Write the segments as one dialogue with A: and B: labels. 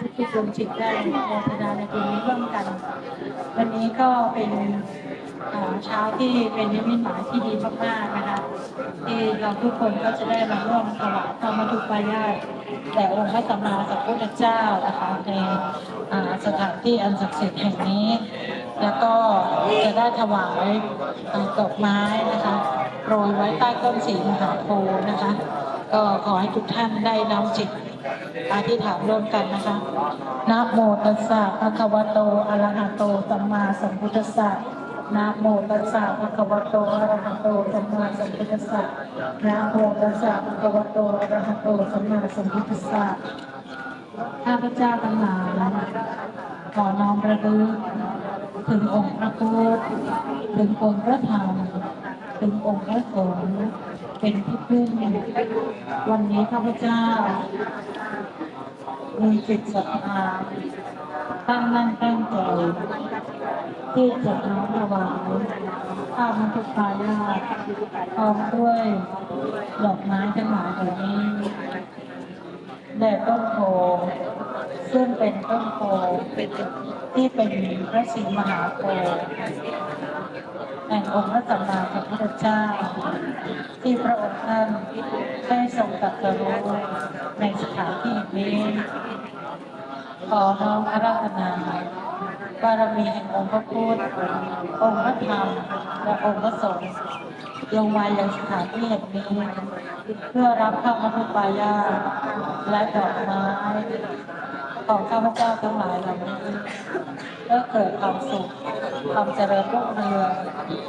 A: ทุกดวงจิตได้โมทนาในบุญนี้ร่วมกัน วันนี้ก็เป็นเช้าที่เป็นนิมิตหมายที่ดีมากๆนะคะที่เราทุกคนก็จะได้มาร่วมถวายธรรมทุปายาตแด่องค์พระสัมมาสัมพุทธเจ้านะคะในสถานที่อันศักดิ์สิทธิ์แห่งนี้ แล้วก็จะได้ถวายดอกไม้นะคะโปรยไว้ใต้ต้นสีมหาโพธิ์นะคะ ก็ขอให้ทุกท่านได้น้อมจิต อธิษฐานร่วมกันนะคะ นะโมตัสสะภะคะวะโต อะระหะโต สัมมาสัมพุทธัสสะนะโมตัสสะภะคะวะโต อะระหะโต สัมมาสัมพุทธัสสะนะโมตัสสะภะคะวะโต อะระหะโต สัมมาสัมพุทธัสสะข้าพเจ้าทั้งหลายขอน้อมระลึกถึงองค์พระพุทธถึงองค์พระธรรมถึงองค์พระสงฆ์เป็นที่พึ่งวันนี้ข้าพเจ้า มีจิตศรัทธาตั้งมั่นตั้งใจที่จะน้อมถวายข้าวมันทุกปายาพร้อมด้วยดอกไม้ทั้งหลายเหล่านี้แด่ต้นโพ ซึ่งเป็นต้นโพเป็นที่เป็นพระศรีมหาโพธิ์แห่งองค์พระสัมมาสัมพุทธเจ้า ที่พระองค์ท่านได้ทรงตรัสรู้ในสถานที่นี้ขอน้อมอาราธนาบารมีแห่งองค์พระพุทธองค์พระธรรมและองค์พระสงฆ์ลงมายังสถานที่แห่งนี้ เพื่อรับข้าวมัทุปายาและดอกไม้ ของข้าพเจ้าทั้งหลายเหล่านี้เพื่อเกิดความสุขความเจริญรุ่งเรือง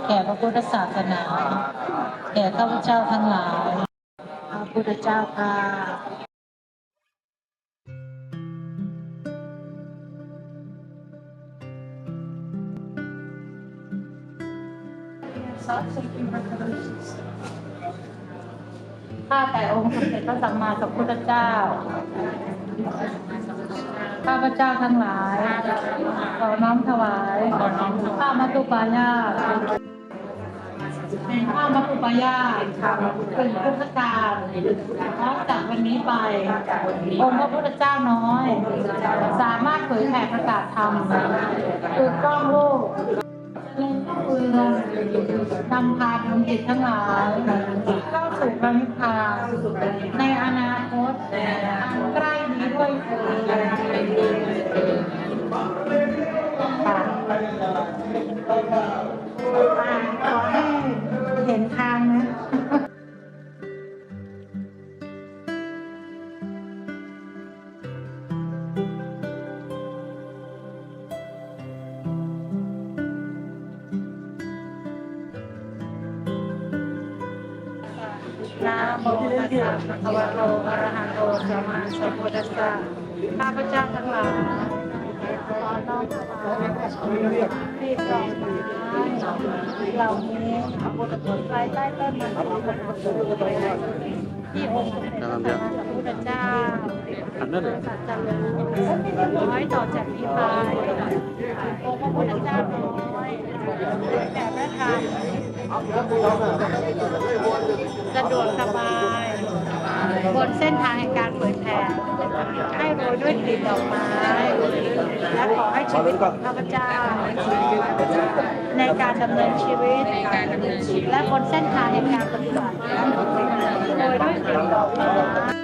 A: แก่พระพุทธศาสนาแก่ข้าพเจ้าทั้งหลายพระพุทธเจ้าค่ะข้าแต่องค์สมเด็จพระสัมมาสัมพุทธเจ้า ข้าพเจ้าทั้งหลาย ขอน้อมถวายข้ามัตุปายาตข้ามัตุปายาเป็นพุทธการนับจากวันนี้ไป องค์พระพุทธเจ้าน้อย สามารถเผยแผ่ประกาศธรรมถูกต้องโลกเล่นเมืองนำพาดวงจิตทั้งหลายเข้าสู่พระนิพพานในอนาคต ขอให้เห็นทางนะนะโมตัสสะภะคะวะโตอะระหะโตสัมมาสัมพุทธัสสะข้าพเจ้าทั้งหลาย เหล่านี้ภายใต้ต้นมะขามที่องค์สมเด็จพระสัมมาสัมพุทธเจ้าสัจจรู้น้อยต่อจากนี้ไปองค์พระพุทธเจ้าน้อยแก่พระธรรมสะดวกสบาย บนเส้นทางแห่งการเผยแผ่ให้โรยด้วยกลิ่นดอกไม้ ขอให้ชีวิตของข้าพเจ้า ในการดำเนินชีวิต และบนเส้นทางแห่งการปฏิบัติโดยด้วยเสียงดอกไม้